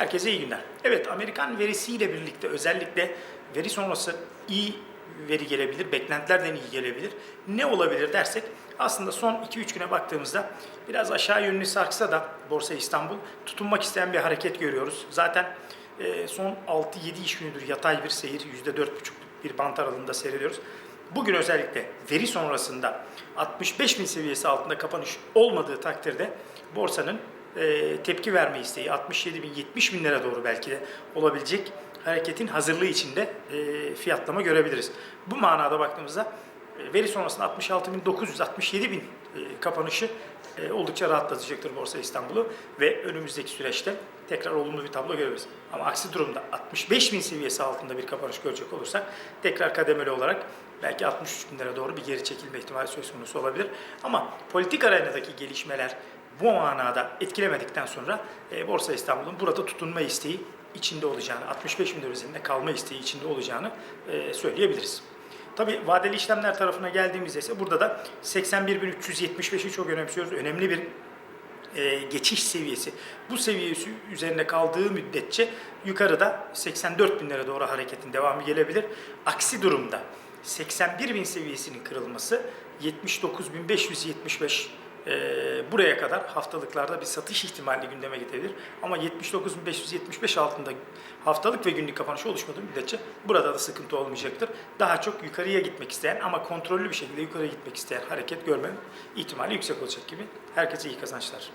Herkese iyi günler. Evet Amerikan verisiyle birlikte özellikle veri sonrası iyi veri gelebilir, beklentilerden iyi gelebilir. Ne olabilir dersek aslında son 2-3 güne baktığımızda biraz aşağı yönlü sarksa da Borsa İstanbul tutunmak isteyen bir hareket görüyoruz. Zaten e, son 6-7 iş günüdür yatay bir seyir, %4,5 bir bant aralığında seyrediyoruz. Bugün özellikle veri sonrasında 65 bin seviyesi altında kapanış olmadığı takdirde borsanın e, tepki verme isteği 67 bin 70 binlere doğru belki de olabilecek hareketin hazırlığı içinde e, fiyatlama görebiliriz. Bu manada baktığımızda e, veri sonrasında 66 bin 900 67 bin e, kapanışı e, oldukça rahatlatacaktır Borsa İstanbul'u ve önümüzdeki süreçte tekrar olumlu bir tablo görürüz. Ama aksi durumda 65 bin seviyesi altında bir kapanış görecek olursak tekrar kademeli olarak belki 63 binlere doğru bir geri çekilme ihtimali söz konusu olabilir. Ama politik arenadaki gelişmeler bu manada etkilemedikten sonra e, Borsa İstanbul'un burada tutunma isteği içinde olacağını, 65 bin üzerinde kalma isteği içinde olacağını e, söyleyebiliriz. Tabi vadeli işlemler tarafına geldiğimizde ise burada da 81.375'i çok önemsiyoruz. Önemli bir e, geçiş seviyesi. Bu seviyesi üzerine kaldığı müddetçe yukarıda 84 binlere doğru hareketin devamı gelebilir. Aksi durumda 81 bin seviyesinin kırılması 79.575 e, buraya kadar haftalıklarda bir satış ihtimali gündeme getirebilir. Ama 79.575 altında haftalık ve günlük kapanışı oluşmadığı müddetçe burada da sıkıntı olmayacaktır. Daha çok yukarıya gitmek isteyen ama kontrollü bir şekilde yukarıya gitmek isteyen hareket görmenin ihtimali yüksek olacak gibi. Herkese iyi kazançlar.